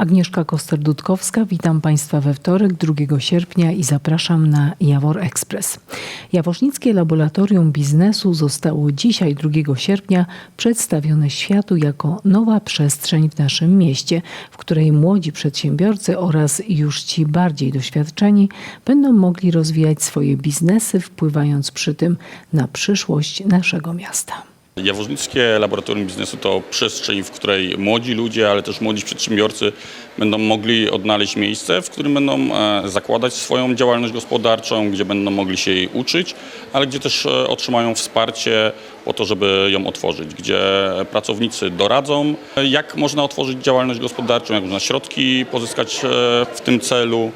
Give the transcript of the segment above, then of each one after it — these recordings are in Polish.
Agnieszka Koster-Dudkowska, witam Państwa we wtorek 2 sierpnia i zapraszam na Jawor Express. Jaworznickie Laboratorium Biznesu zostało dzisiaj 2 sierpnia przedstawione światu jako nowa przestrzeń w naszym mieście, w której młodzi przedsiębiorcy oraz już ci bardziej doświadczeni będą mogli rozwijać swoje biznesy, wpływając przy tym na przyszłość naszego miasta. Jaworznickie Laboratorium Biznesu to przestrzeń, w której młodzi ludzie, ale też młodzi przedsiębiorcy będą mogli odnaleźć miejsce, w którym będą e, zakładać swoją działalność gospodarczą, gdzie będą mogli się jej uczyć, ale gdzie też e, otrzymają wsparcie po to, żeby ją otworzyć, gdzie pracownicy doradzą, e, jak można otworzyć działalność gospodarczą, jak można środki pozyskać w tym celu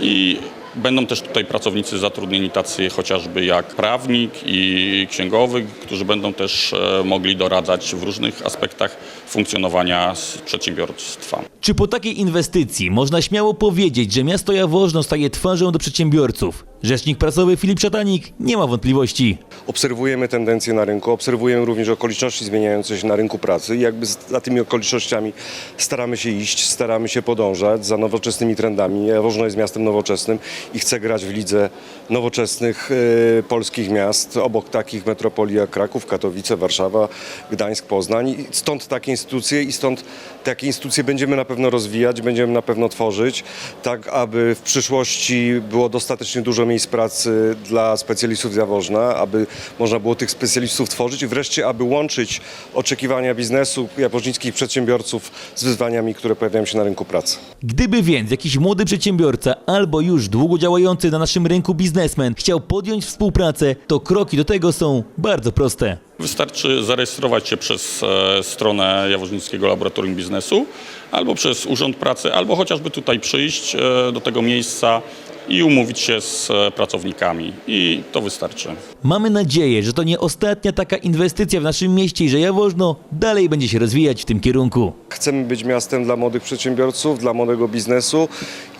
i Będą też tutaj pracownicy zatrudnieni tacy chociażby jak prawnik i księgowy, którzy będą też e, mogli doradzać w różnych aspektach funkcjonowania przedsiębiorstwa. Czy po takiej inwestycji można śmiało powiedzieć, że miasto Jaworzno staje twarzą do przedsiębiorców? Rzecznik prasowy Filip Szatanik nie ma wątpliwości. Obserwujemy tendencje na rynku, obserwujemy również okoliczności zmieniające się na rynku pracy i jakby za tymi okolicznościami staramy się iść, staramy się podążać za nowoczesnymi trendami. Jaworzno jest miastem nowoczesnym i chce grać w lidze nowoczesnych e, polskich miast, obok takich metropolii jak Kraków, Katowice, Warszawa, Gdańsk, Poznań. I stąd takie instytucje i stąd takie instytucje będziemy na pewno rozwijać, będziemy na pewno tworzyć, tak aby w przyszłości było dostatecznie dużo miejsc pracy dla specjalistów z Jaworzna, aby można było tych specjalistów tworzyć i wreszcie, aby łączyć oczekiwania biznesu, jaworznickich przedsiębiorców z wyzwaniami, które pojawiają się na rynku pracy. Gdyby więc jakiś młody przedsiębiorca albo już długo działający na naszym rynku biznesmen chciał podjąć współpracę, to kroki do tego są bardzo proste. Wystarczy zarejestrować się przez e, stronę Jaworznickiego Laboratorium Biznesu albo przez Urząd Pracy, albo chociażby tutaj przyjść e, do tego miejsca i umówić się z e, pracownikami. I to wystarczy. Mamy nadzieję, że to nie ostatnia taka inwestycja w naszym mieście i że Jaworzno dalej będzie się rozwijać w tym kierunku. Chcemy być miastem dla młodych przedsiębiorców, dla młodego biznesu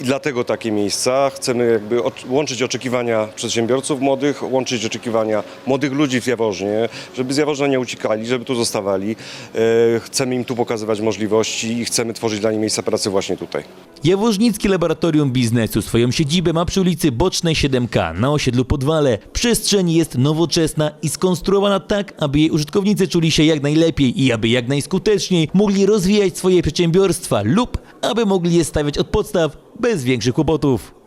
i dlatego takie miejsca. Chcemy jakby łączyć oczekiwania przedsiębiorców młodych, łączyć oczekiwania młodych ludzi w Jaworznie, żeby z Jaworzna nie uciekali, żeby tu zostawali. E, Chcemy im tu pokazywać możliwości i chcemy tworzyć dla nich miejsca pracy właśnie tutaj. Jaworznickie Laboratorium Biznesu swoją siedzibę ma przy ulicy Bocznej 7K na osiedlu Podwale. Przestrzeń jest nowoczesna i skonstruowana tak, aby jej użytkownicy czuli się jak najlepiej i aby jak najskuteczniej mogli rozwijać swoje przedsiębiorstwa lub aby mogli je stawiać od podstaw bez większych kłopotów.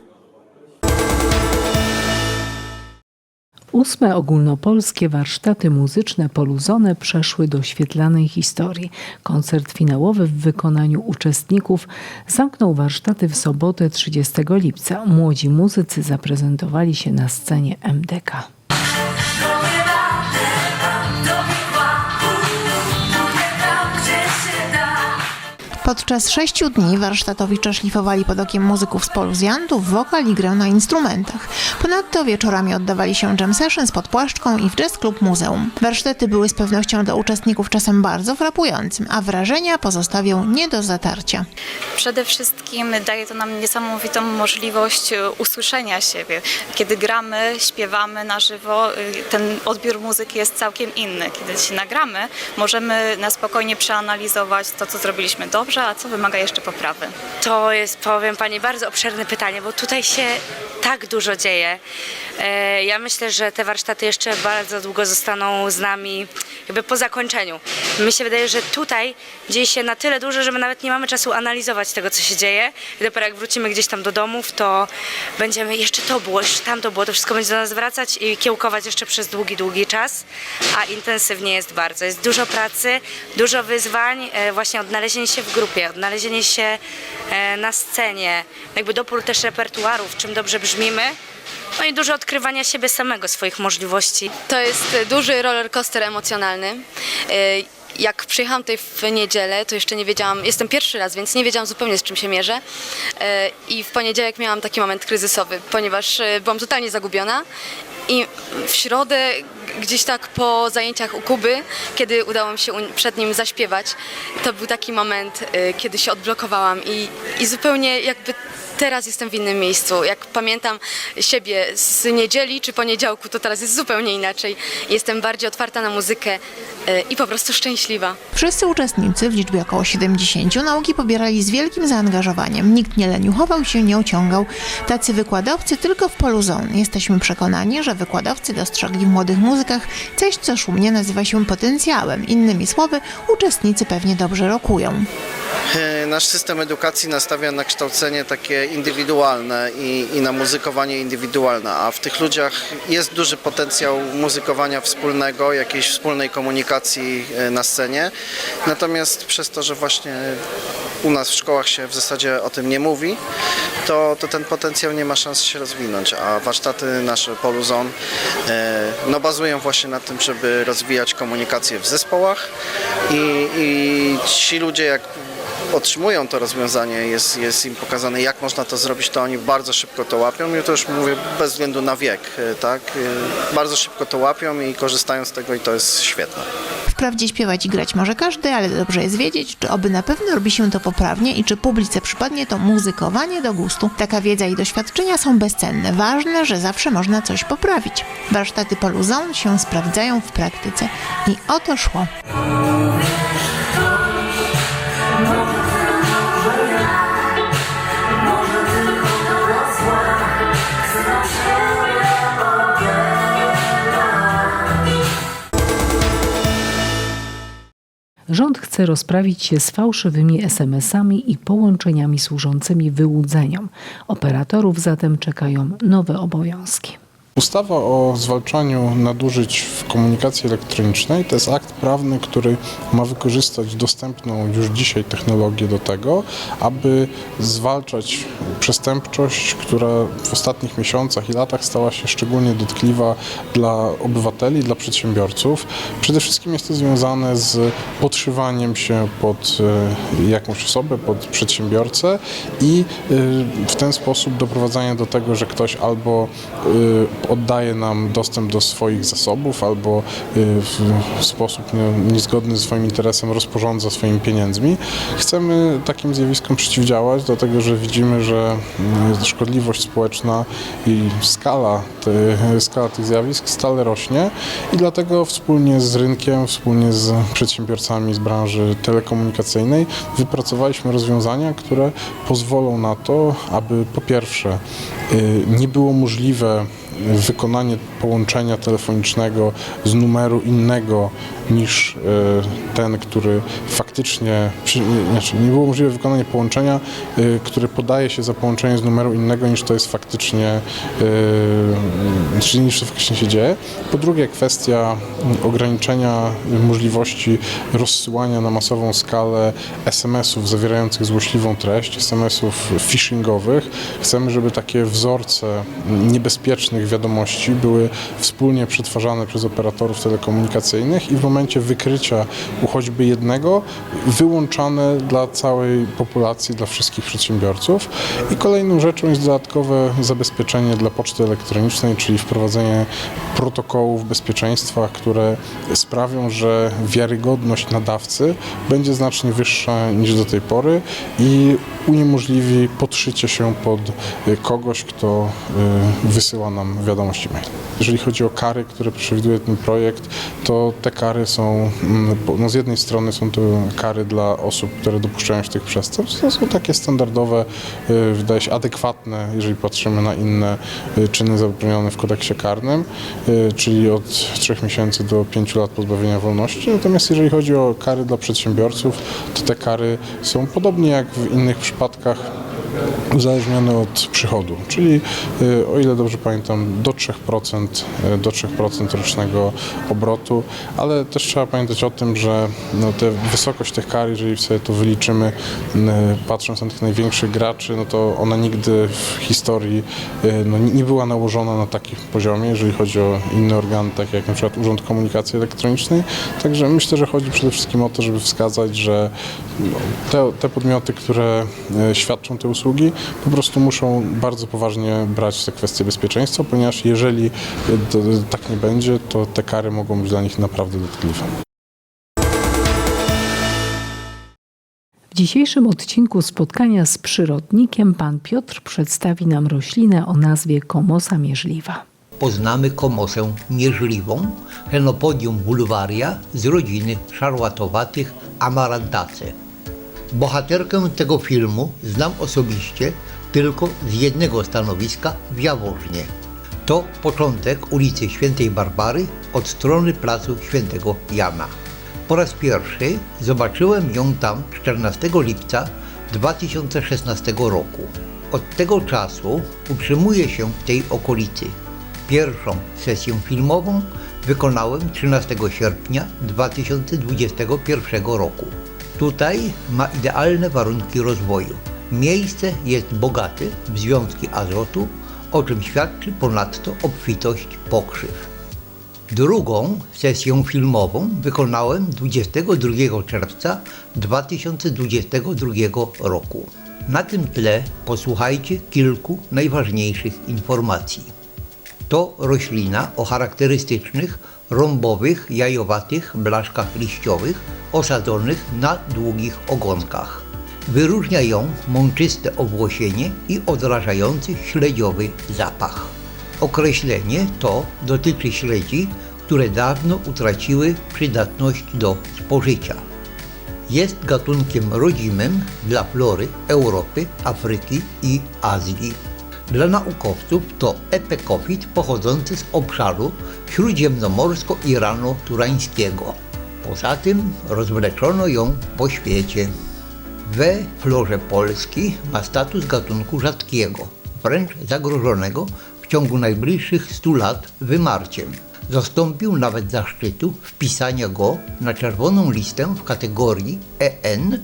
Ósme ogólnopolskie warsztaty muzyczne Poluzone przeszły do świetlanej historii. Koncert finałowy w wykonaniu uczestników zamknął warsztaty w sobotę 30 lipca. Młodzi muzycy zaprezentowali się na scenie MDK. Podczas sześciu dni warsztatowicze szlifowali pod okiem muzyków z poluzjantów wokal i grę na instrumentach. Ponadto wieczorami oddawali się jam sessions pod płaszczką i w jazz klub muzeum. Warsztaty były z pewnością dla uczestników czasem bardzo frapującym, a wrażenia pozostawią nie do zatarcia. Przede wszystkim daje to nam niesamowitą możliwość e, usłyszenia siebie. Kiedy gramy, śpiewamy na żywo, y, ten odbiór muzyki jest całkiem inny. Kiedy się nagramy, możemy na spokojnie przeanalizować to, co zrobiliśmy dobrze, a co wymaga jeszcze poprawy. To jest, powiem Pani, bardzo obszerne pytanie, bo tutaj się tak dużo dzieje. E, Ja myślę, że te warsztaty jeszcze bardzo długo zostaną z nami jakby po zakończeniu. Mi się wydaje, że tutaj dzieje się na tyle dużo, że my nawet nie mamy czasu analizować tego, co się dzieje. I dopiero jak wrócimy gdzieś tam do domów, to będziemy jeszcze to było, jeszcze tamto było, to wszystko będzie do nas wracać i kiełkować jeszcze przez długi, długi czas, a intensywnie jest bardzo. Jest dużo pracy, dużo wyzwań, e, właśnie odnalezienie się w grupie, odnalezienie się e, na scenie, jakby dopór też repertuaru, w czym dobrze brzmimy. No i dużo odkrywania siebie samego, swoich możliwości. To jest duży roller coaster emocjonalny. E, Jak przyjechałam tutaj w niedzielę, to jeszcze nie wiedziałam, jestem pierwszy raz, więc nie wiedziałam zupełnie z czym się mierzę. E, I w poniedziałek miałam taki moment kryzysowy, ponieważ e, byłam totalnie zagubiona. I w środę, gdzieś tak po zajęciach u Kuby, kiedy udało mi się przed nim zaśpiewać, to był taki moment, kiedy się odblokowałam i, i zupełnie jakby teraz jestem w innym miejscu. Jak pamiętam siebie z niedzieli czy poniedziałku, to teraz jest zupełnie inaczej. Jestem bardziej otwarta na muzykę e, i po prostu szczęśliwa. Wszyscy uczestnicy w liczbie około 70 nauki pobierali z wielkim zaangażowaniem. Nikt nie leniuchował się, nie ociągał. Tacy wykładowcy tylko w polu zone. Jesteśmy przekonani, że wykładowcy dostrzegli w młodych muzykach coś, co szumnie nazywa się potencjałem. Innymi słowy, uczestnicy pewnie dobrze rokują. E, Nasz system edukacji nastawia na kształcenie takie indywidualne i, i na muzykowanie indywidualne, a w tych ludziach jest duży potencjał muzykowania wspólnego, jakiejś wspólnej komunikacji e, na scenie. Natomiast przez to, że właśnie u nas w szkołach się w zasadzie o tym nie mówi, to, to ten potencjał nie ma szans się rozwinąć, a warsztaty nasze Poluzon e, no, bazują właśnie na tym, żeby rozwijać komunikację w zespołach i, i ci ludzie jak otrzymują to rozwiązanie, jest, jest im pokazane jak można to zrobić, to oni bardzo szybko to łapią i to już mówię bez względu na wiek, e, tak? E, Bardzo szybko to łapią i korzystają z tego i to jest świetne. Wprawdzie śpiewać i grać może każdy, ale dobrze jest wiedzieć, czy oby na pewno robi się to poprawnie i czy publice przypadnie to muzykowanie do gustu. Taka wiedza i doświadczenia są bezcenne. Ważne, że zawsze można coś poprawić. Warsztaty Poluzon się sprawdzają w praktyce. I o to szło. Rząd chce rozprawić się z fałszywymi SMS-ami i połączeniami służącymi wyłudzeniom. Operatorów zatem czekają nowe obowiązki. Ustawa o zwalczaniu nadużyć w komunikacji elektronicznej to jest akt prawny, który ma wykorzystać dostępną już dzisiaj technologię do tego, aby zwalczać przestępczość, która w ostatnich miesiącach i latach stała się szczególnie dotkliwa dla obywateli, dla przedsiębiorców. Przede wszystkim jest to związane z podszywaniem się pod e, jakąś osobę, pod przedsiębiorcę i e, w ten sposób doprowadzania do tego, że ktoś albo e, oddaje nam dostęp do swoich zasobów, albo y, w sposób nie- niezgodny ze swoim interesem rozporządza swoimi pieniędzmi. Chcemy takim zjawiskom przeciwdziałać, dlatego że widzimy, że y, szkodliwość społeczna i skala, skala tych zjawisk stale rośnie i dlatego wspólnie z rynkiem, wspólnie z przedsiębiorcami z branży telekomunikacyjnej wypracowaliśmy rozwiązania, które pozwolą na to, aby po pierwsze y, nie było możliwe wykonanie połączenia telefonicznego z numeru innego niż e, ten, który faktycznie, znaczy nie było możliwe wykonanie połączenia, e, które podaje się za połączenie z numeru innego niż to jest faktycznie, e, czyli niż to faktycznie się dzieje. Po drugie kwestia ograniczenia możliwości rozsyłania na masową skalę SMS-ów zawierających złośliwą treść, SMS-ów phishingowych. Chcemy, żeby takie wzorce niebezpiecznych wiadomości były wspólnie przetwarzane przez operatorów telekomunikacyjnych i w momencie wykrycia u choćby jednego wyłączane dla całej populacji, dla wszystkich przedsiębiorców. I kolejną rzeczą jest dodatkowe zabezpieczenie dla poczty elektronicznej, czyli wprowadzenie protokołów bezpieczeństwa, które sprawią, że wiarygodność nadawcy będzie znacznie wyższa niż do tej pory i uniemożliwi podszycie się pod kogoś, kto y, wysyła nam wiadomości mail. Jeżeli chodzi o kary, które przewiduje ten projekt, to te kary są, mm, no z jednej strony są to kary dla osób, które dopuszczają się tych przestępstw, to są takie standardowe, y, wydaje się adekwatne, jeżeli patrzymy na inne y, czyny zabronione w kodeksie karnym, y, czyli od 3 miesięcy do 5 lat pozbawienia wolności. Natomiast jeżeli chodzi o kary dla przedsiębiorców, to te kary są podobnie jak w innych przypadkach uzależnione od przychodu, czyli y, o ile dobrze pamiętam do 3%, y, do 3% rocznego obrotu, ale też trzeba pamiętać o tym, że no, te, wysokość tych kar, jeżeli sobie to wyliczymy, y, patrząc na tych największych graczy, no to ona nigdy w historii no, nie była nałożona na takim poziomie, jeżeli chodzi o inne organy, takie jak na przykład Urząd Komunikacji Elektronicznej. Także myślę, że chodzi przede wszystkim o to, żeby wskazać, że no, te, te podmioty, które świadczą te usługi, po prostu muszą bardzo poważnie brać te kwestie bezpieczeństwa, ponieważ jeżeli to, tak nie będzie, to te kary mogą być dla nich naprawdę dotkliwe. W dzisiejszym odcinku spotkania z przyrodnikiem pan Piotr przedstawi nam roślinę o nazwie komosa mierzliwa. poznamy komosę mierzliwą, Henopodium bulwaria z rodziny szarłatowatych Amarantaceae. Bohaterkę tego filmu znam osobiście tylko z jednego stanowiska w Jaworznie. To początek ulicy Świętej Barbary od strony placu Świętego Jana. Po raz pierwszy zobaczyłem ją tam 14 lipca 2016 roku. Od tego czasu utrzymuję się w tej okolicy. Pierwszą sesję filmową wykonałem 13 sierpnia 2021 roku. Tutaj ma idealne warunki rozwoju. Miejsce jest bogate w związki azotu, o czym świadczy ponadto obfitość pokrzyw. Drugą sesję filmową wykonałem 22 czerwca 2022 roku. Na tym tle posłuchajcie kilku najważniejszych informacji. To roślina o charakterystycznych, rąbowych, jajowatych blaszkach liściowych osadzonych na długich ogonkach. Wyróżnia ją mączyste owłosienie i odrażający śledziowy zapach. Określenie to dotyczy śledzi, które dawno utraciły przydatność do spożycia. Jest gatunkiem rodzimym dla flory Europy, Afryki i Azji. Dla naukowców to epekofit pochodzący z obszaru śródziemnomorsko-irano-turańskiego. Poza tym rozwleczono ją po świecie. We florze Polski ma status gatunku rzadkiego, wręcz zagrożonego w ciągu najbliższych 100 lat wymarciem. Zastąpił nawet zaszczytu wpisania go na czerwoną listę w kategorii EN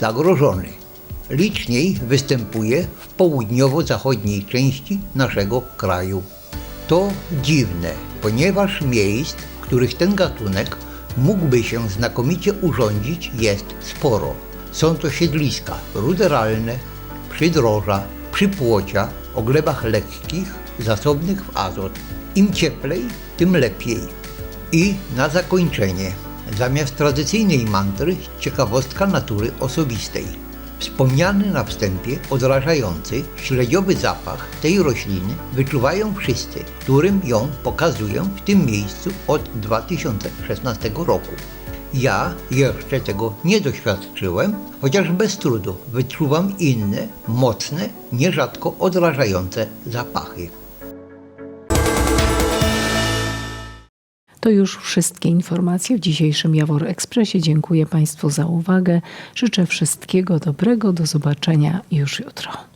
zagrożony. Liczniej występuje w południowo-zachodniej części naszego kraju. To dziwne, ponieważ miejsc, w których ten gatunek mógłby się znakomicie urządzić, jest sporo. Są to siedliska ruderalne, przydroża, przypłocia o glebach lekkich, zasobnych w azot. Im cieplej, tym lepiej. I na zakończenie, zamiast tradycyjnej mantry, ciekawostka natury osobistej. Wspomniany na wstępie odrażający, śledziowy zapach tej rośliny wyczuwają wszyscy, którym ją pokazuję w tym miejscu od 2016 roku. Ja jeszcze tego nie doświadczyłem, chociaż bez trudu wyczuwam inne, mocne, nierzadko odrażające zapachy. To już wszystkie informacje w dzisiejszym Jawor Ekspresie. Dziękuję Państwu za uwagę. Życzę wszystkiego dobrego. Do zobaczenia już jutro.